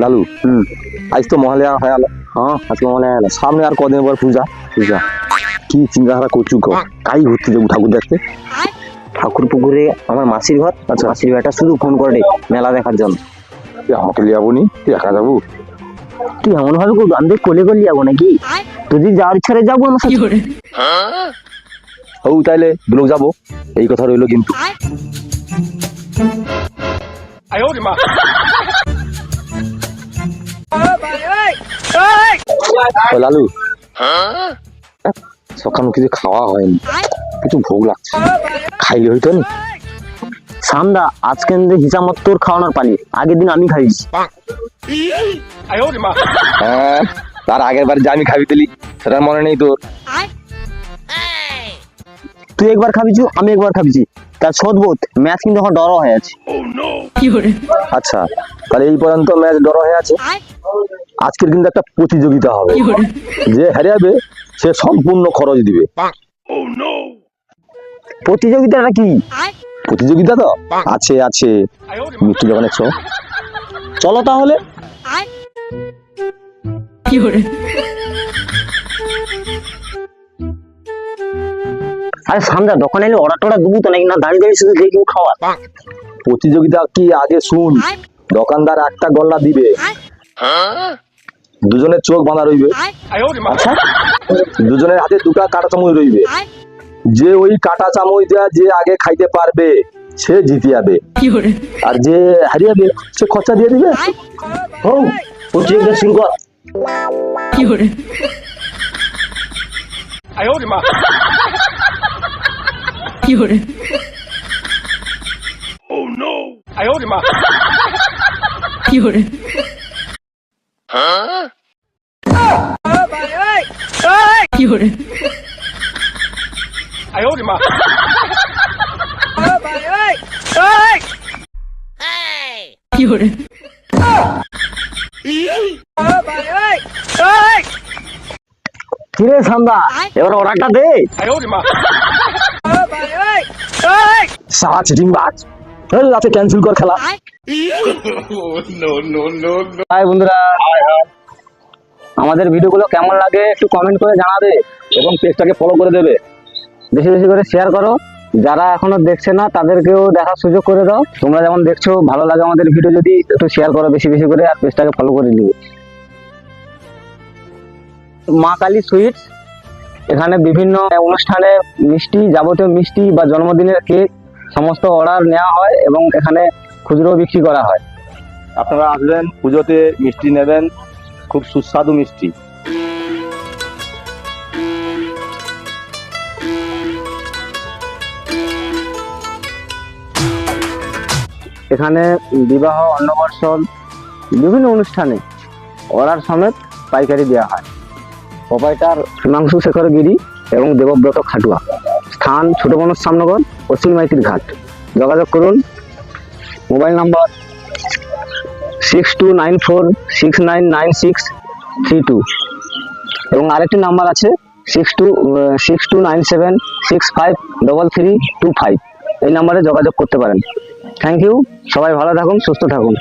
লালু হুম। আজ তো মহালয়া হয়ে গেল হ্যাঁ আজকে হয় না সামনে আর কদিন পর পূজা। পূজা। কি চিন্তাধারা করছু গো? কাই ঘুরতে যাব ঠাকুর দেখতে? ঠাকুর পুকুরে আমার মাসির ঘর। আচ্ছা মাসির ঘরটা শুধু ফোন করে মেলা দেখার জন্য। তুই আমাকে লিয়ে যাব নি? তুই একা যাব? তুই এমন ভাবে করবি? আমি কোলে করে যাব নাকি? যদি যাওয়ার ইচ্ছা যাব আমার সাথে। ও তাইলে দুলোক যাব। এই কথা রইল কিন্তু। ও লালু। সকাল কিছু খাওয়া হয়নি। কিছু ভোগ লাগছে। খাইলে হইতো নি। সান্দা আজকে হিসাব মতো তোর খাওয়ানোর পালি আগের দিন আমি খাইছি হ্যাঁ তার আগের বার যে আমি খাবি দিলি সেটা মনে নেই তোর। তুই একবার খাবিছু আমি একবার খাবিছি তার সদবোধ ম্যাচ কিন্তু এখন ডর হয়ে আছে। আচ্ছা তাহলে এই পর্যন্ত ম্যাচ ডর হয়ে আছে। আজকের কিন্তু একটা প্রতিযোগিতা হবে। যে হেরে যাবে সে সম্পূর্ণ খরচ দিবে। প্রতিযোগিতাটা কি প্রতিযোগিতা তো? আছে আছে। মিষ্টি দোকানে চ চলো তাহলে। আরে সান্দা দোকানে এলে অর্ডার টর্ডার দেবো তো নাকি? না দাঁড়িয়ে দাঁড়িয়ে শুধু দেখি খাওয়া। প্রতিযোগিতা কি আগে শুন। দোকানদার একটা গল্লা দিবে। দুজনের চোখ বাঁধা রইবে। আচ্ছা। দুজনের হাতে দুটা কাটা চামচ রইবে। যে ওই কাটা চামচ দেওয়া যে আগে খাইতে পারবে সে জিতে যাবে। আর যে হারিয়ে যাবে সে খরচা দিয়ে দিবে। ও প্রতিযোগিতা শুরু কর। কি কিরে? সান্দা এবার অর্ডারটা দে সারা চিটিং বাজ এই ক্যান্সেল কর খেলা। হাই বন্ধুরা। আমাদের ভিডিওগুলো কেমন লাগে একটু কমেন্ট করে জানাবে এবং পেজটাকে ফলো করে দেবে। বেশি বেশি করে শেয়ার করো। যারা এখনও দেখছে না তাদেরকেও দেখার সুযোগ করে দাও। তোমরা যেমন দেখছ ভালো লাগে আমাদের ভিডিও যদি একটু শেয়ার করো বেশি বেশি করে আর পেজটাকে ফলো করে দিবে মা কালী সুইটস এখানে বিভিন্ন অনুষ্ঠানে মিষ্টি যাবতীয় মিষ্টি বা জন্মদিনের কেক সমস্ত অর্ডার নেওয়া হয় এবং এখানে খুচরো বিক্রি করা হয়। আপনারা আসবেন পুজোতে মিষ্টি নেবেন খুব সুস্বাদু মিষ্টি। এখানে বিবাহ অন্নবর্ষণ বিভিন্ন অনুষ্ঠানে অর্ডার সমেত পাইকারি দেওয়া হয়। প্রোপাইটার সুনাংশু শেখর গিরি এবং দেবব্রত খাটুয়া। স্থান ছোট সামনগর পশ্চিম মাইতির ঘাট। যোগাযোগ করুন, mobile number six two nine four six nine nine six three two এবং আরেকটি নাম্বার আছে six two six two nine seven six five double three two five এই নাম্বারে যোগাযোগ করতে পারেন। থ্যাংক ইউ সবাই ভালো থাকুন, সুস্থ থাকুন।